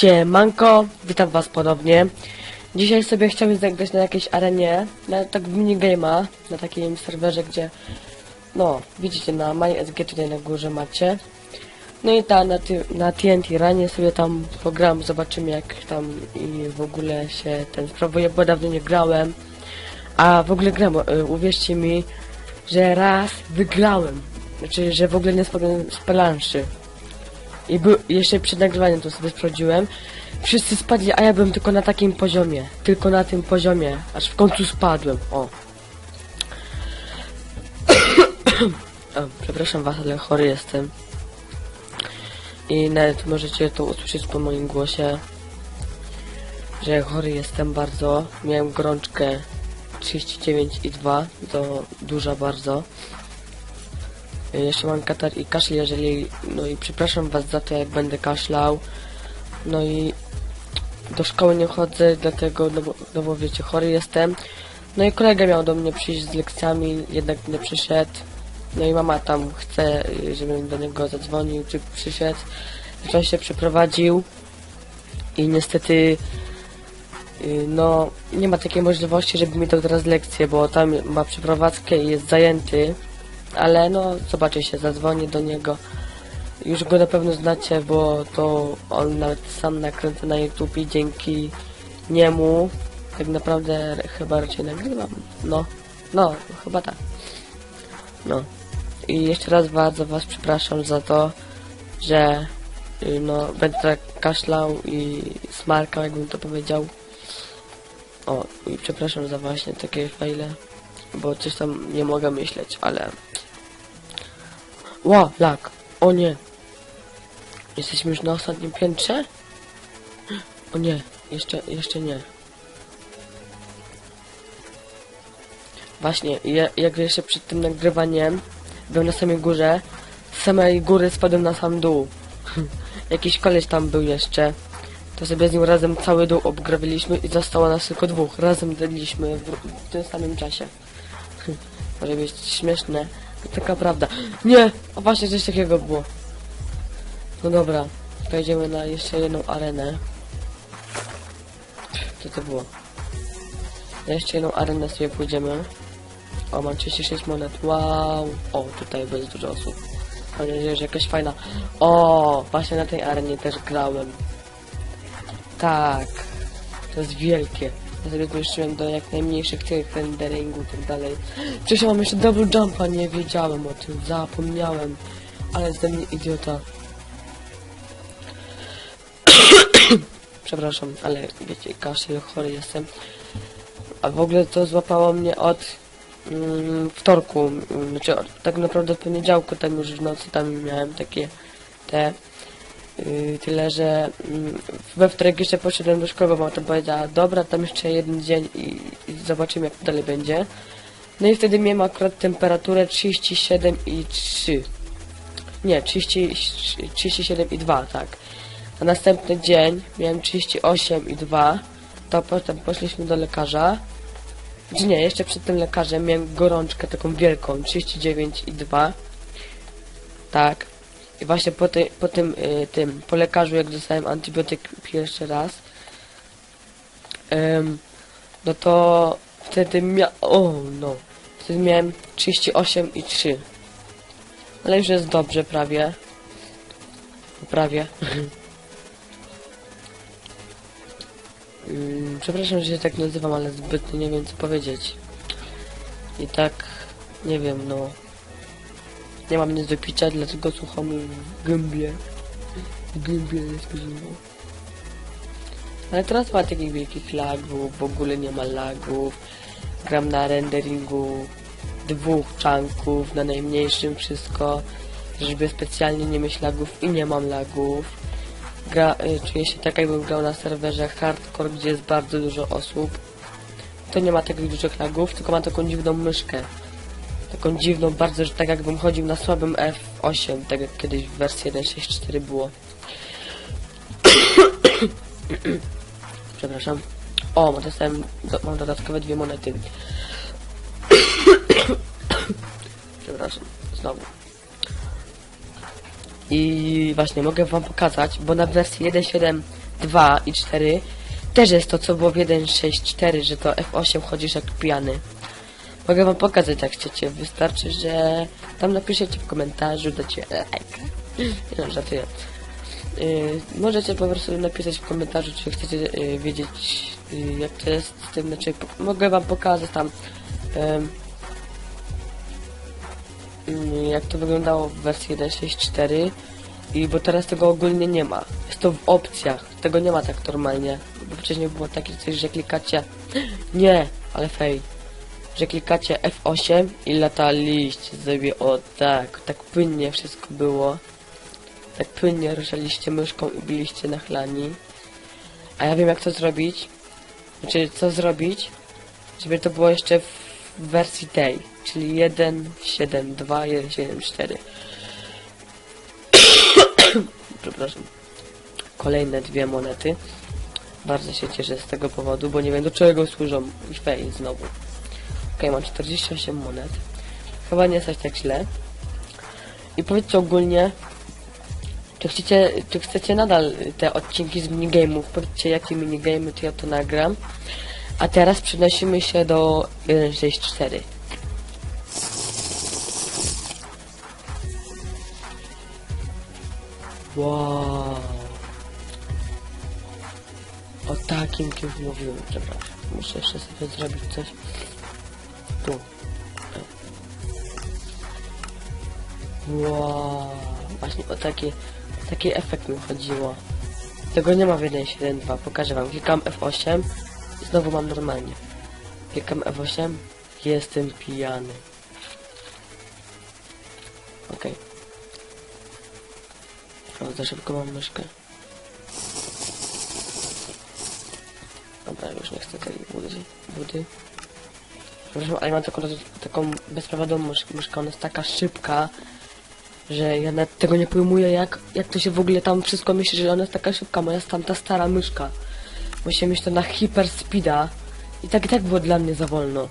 Siemanko, witam was ponownie. Dzisiaj sobie chciałem zagrać na jakiejś arenie, na tak w minigame'a, na takim serwerze, gdzie no, widzicie na MySG tutaj na górze macie. No i ta na, ty, na TNT ranie sobie tam pogram, zobaczymy jak tam i w ogóle się ten sprawuje, bo dawno nie grałem. A w ogóle gram, y, uwierzcie mi, że raz wygrałem. Znaczy, że w ogóle nie spadłem z planszy. I był, jeszcze przed nagrywaniem to sobie sprawdziłem. Wszyscy spadli, a ja byłem tylko na takim poziomie. Tylko na tym poziomie. Aż w końcu spadłem. O. o przepraszam was, ale chory jestem. I nawet możecie to usłyszeć po moim głosie. Że chory jestem bardzo. Miałem gorączkę 39,2. To duża bardzo. Jeszcze mam katar i kaszel, jeżeli... No i przepraszam was za to, jak będę kaszlał. No i do szkoły nie chodzę, dlatego, no bo, no bo wiecie, chory jestem. No i kolega miał do mnie przyjść z lekcjami, jednak nie przyszedł. No i mama tam chce, żebym do niego zadzwonił, czy przyszedł. Zresztą się przeprowadził. I niestety, y, no, nie ma takiej możliwości, żeby mi dał teraz lekcję, bo tam ma przeprowadzkę i jest zajęty. Ale no, zobaczy się, zadzwonię do niego. Już go na pewno znacie, bo to on nawet sam nakręca na YouTube i dzięki niemu tak naprawdę chyba raczej nagrywam. No, no, chyba tak. No. I jeszcze raz bardzo was przepraszam za to, że y, no, będę tak kaszlał i smarkał, jakbym to powiedział. O, i przepraszam za właśnie takie fajle, bo coś tam nie mogę myśleć, ale... Ła, lag. O nie. Jesteśmy już na ostatnim piętrze? O nie, jeszcze, jeszcze nie. Właśnie, ja, jak jeszcze przed tym nagrywaniem byłem na samej górze, z samej góry spadłem na sam dół. Jakiś koleś tam był jeszcze. To sobie z nim razem cały dół obgrawiliśmy i zostało nas tylko dwóch. Razem dedliśmy w, w tym samym czasie. Może być śmieszne. To taka prawda. Nie! A właśnie coś takiego było. No dobra, przejdziemy na jeszcze jedną arenę. Co to było? Na jeszcze jedną arenę sobie pójdziemy. O, mam 36 monet. Wow! O, tutaj jest dużo osób. Mam nadzieję, że jakaś fajna. O, właśnie na tej arenie też grałem. Tak. To jest wielkie. Sobie zmierzyłem do jak najmniejszych tych renderingów i tak dalej. Przecież ja mam jeszcze double jumpa, nie wiedziałem o tym, zapomniałem. Ale ze mnie idiota. Przepraszam, ale wiecie, kaszel, chory jestem. A w ogóle to złapało mnie od mm, wtorku, mm, znaczy tak naprawdę od poniedziałku, tam już w nocy tam miałem takie te tyle, że mm, we wtorek jeszcze poszedłem do szkoły, bo mama tam powiedziała, dobra, tam jeszcze jeden dzień i, zobaczymy jak dalej będzie. No i wtedy miałem akurat temperaturę 37,3 nie, 30, 37,2, tak. A następny dzień miałem 38,2 to potem poszliśmy do lekarza. Czy nie, jeszcze przed tym lekarzem miałem gorączkę taką wielką, 39,2 tak. I właśnie po, tej, po tym, y, tym, po lekarzu jak dostałem antybiotyk pierwszy raz, ym, no to wtedy miałem, o no, wtedy miałem 38,3 ale już jest dobrze prawie. Prawie. Mm, Przepraszam, że się tak nazywam, ale zbytnio nie wiem co powiedzieć. I tak, nie wiem, no. Nie mam nic do picia, dlatego słucham gębie. Gębie jest zimno. Ale teraz ma takich wielkich lagów, w ogóle nie ma lagów. Gram na renderingu dwóch czanków, na najmniejszym wszystko, żeby specjalnie nie mieć lagów i nie mam lagów. Gra, y, czuję się tak jakbym grał na serwerze hardcore, gdzie jest bardzo dużo osób. To nie ma takich dużych lagów, tylko ma taką dziwną myszkę. Taką dziwną bardzo, że tak jakbym chodził na słabym F8, tak jak kiedyś w wersji 1.6.4 było. Przepraszam. O, dostałem, do, mam dodatkowe dwie monety. Przepraszam, znowu. I właśnie mogę wam pokazać, bo na wersji 1.7 2 i 4 też jest to, co było w 1.6.4, że to F8 chodzisz jak pijany. Mogę wam pokazać, jak chcecie. Wystarczy, że tam napiszecie w komentarzu, dacie like. Nie no, żartuję. Yy, możecie po prostu napisać w komentarzu, czy chcecie yy, wiedzieć, yy, jak to jest z tym, znaczy, mogę wam pokazać tam, mm, jak to wyglądało w wersji 1.6.4 i bo teraz tego ogólnie nie ma. Jest to w opcjach, tego nie ma tak normalnie, bo wcześniej było takie coś, że klikacie, nie, ale fej, że klikacie F8 i lataliście sobie o tak, tak płynnie wszystko było. Tak płynnie ruszaliście myszką i byliście nachlani. A ja wiem jak to zrobić. Znaczy co zrobić, żeby to było jeszcze w wersji tej, czyli 1.7.2, 1.7.4. Przepraszam. Kolejne dwie monety. Bardzo się cieszę z tego powodu, bo nie wiem do czego służą i fej znowu. Okej, mam 48 monet. Chyba nie jest tak źle. I powiedzcie ogólnie, czy chcecie, czy chcecie nadal te odcinki z minigame'ów? Powiedzcie jakie minigamy, to ja to nagram. A teraz przenosimy się do 1.6.4. Wow. O takim kimś mówiłem, przepraszam. Muszę jeszcze sobie zrobić coś. Tu. Wow. Właśnie o taki, taki efekt mi chodziło. Tego nie ma w 1.7.2. Pokażę wam. Klikam F8 i znowu mam normalnie. Klikam F8. Jestem pijany. Okej. O, za szybko mam myszkę. Dobra, już nie chcę tej budy. budy. Przepraszam, ale mam taką, taką mysz, myszkę, ona jest taka szybka, że ja nawet tego nie pojmuję, jak, jak to się w ogóle tam wszystko myśli, że ona jest taka szybka, moja jest tamta stara myszka. Musiałem mieć to na hyper speeda i tak i tak było dla mnie za wolno.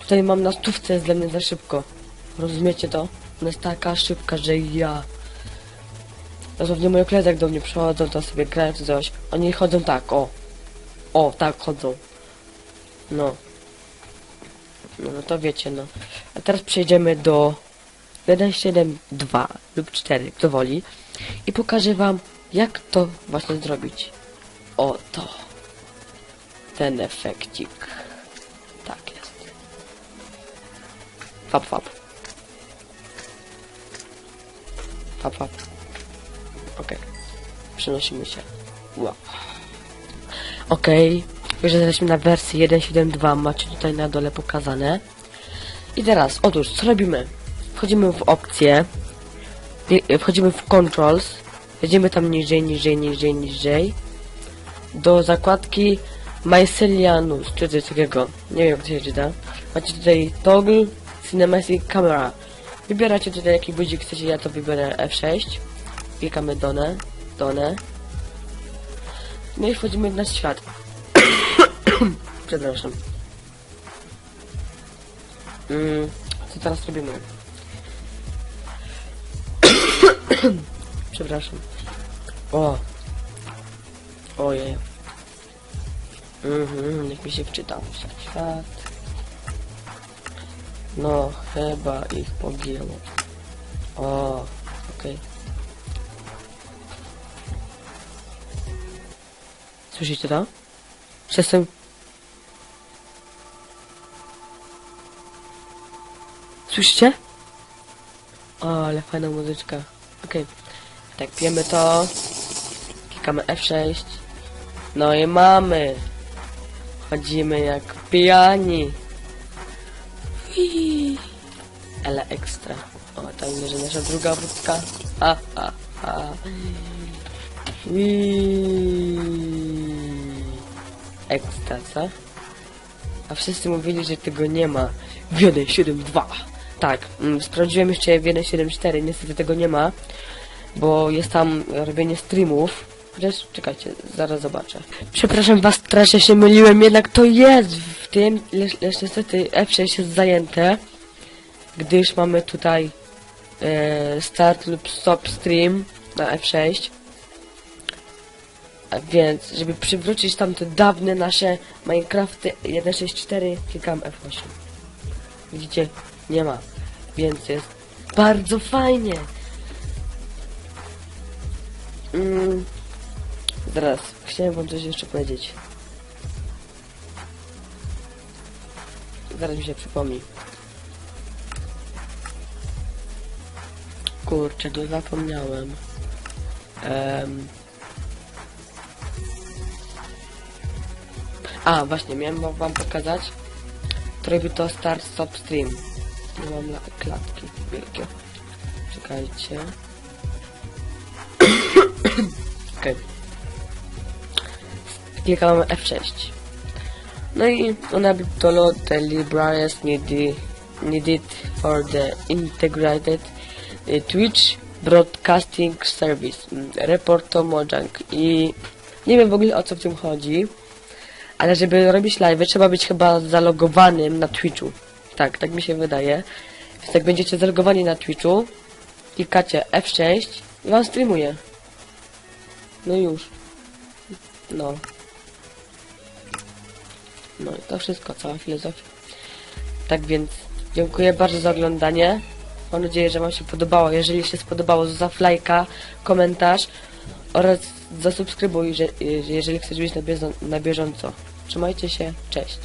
Tutaj mam na stówce, jest dla mnie za szybko. Rozumiecie to? Ona jest taka szybka, że ja... Dosłownie moje koledzy do mnie przychodzą, to sobie grają czy coś. Oni chodzą tak, o. O, tak chodzą. No. No, no to wiecie, no. A teraz przejdziemy do 1.7.2 lub 4, kto woli. I pokażę wam, jak to właśnie zrobić. O, to. Ten efekcik. Tak jest. Fap, fap. Fap, fap. Okej. Przenosimy się. Wow. Okej. Już jesteśmy na wersji 1.7.2. Macie tutaj na dole pokazane. I teraz, otóż, co robimy? Wchodzimy w opcje. Wi- Wchodzimy w controls. Jedziemy tam niżej, niżej, niżej, niżej. Do zakładki Mycelianus, czy coś takiego. Nie wiem jak to się czyta. Macie tutaj toggle cinematic camera. Wybieracie tutaj jaki budzik chcecie, ja to wybiorę F6. Klikamy done, done. No i wchodzimy nasz świat. Przepraszam. Mm, co teraz robimy? Przepraszam. O. Ojej. Mhm, niech mi się wczyta. Świat. No, chyba ich pogięło. O, okej. Słyszycie to? Przestęp... Słyszycie? O, ale fajna muzyczka. Okej. Tak, pijemy to. Klikamy F6. No i mamy. Chodzimy jak pijani. Ui. Ale ekstra. O, tam leży nasza druga wódka. Ha, ha, ha. Ekstra, co? A wszyscy mówili, że tego nie ma w 1.7.2. Tak, mm, sprawdziłem jeszcze w 1.7.4, niestety tego nie ma, bo jest tam robienie streamów. Chociaż, czekajcie, zaraz zobaczę. Przepraszam was, strasznie się myliłem, jednak to jest w tym, lecz, lecz niestety F6 jest zajęte, gdyż mamy tutaj e, start lub stop stream na F6. A więc, żeby przywrócić tamte dawne nasze Minecrafty 1.6.4, klikam F8. Widzicie? Nie ma. Więc jest bardzo fajnie. Mm. Zaraz, chciałem wam coś jeszcze powiedzieć. Zaraz mi się przypomni. Kurczę, to zapomniałem. Em. A, właśnie, miałem wam- pokazać. To robi to start stop stream. Nie mam la- klatki wielkie. Czekajcie. Okej. Klikam F6. No i ona by to load the libraries needed, needed for the integrated eh, Twitch Broadcasting Service. mm, Report to Mojang. I nie wiem w ogóle o co w tym chodzi. Ale żeby robić live, trzeba być chyba zalogowanym na Twitchu. Tak, tak mi się wydaje. Więc jak będziecie zalogowani na Twitchu, klikacie F6 i wam streamuje. No już. No. No i to wszystko, cała filozofia. Tak więc, dziękuję bardzo za oglądanie. Mam nadzieję, że wam się podobało. Jeżeli się spodobało, zostaw lajka, komentarz oraz zasubskrybuj, że- jeżeli chcesz być na bieżąco. Trzymajcie się, cześć.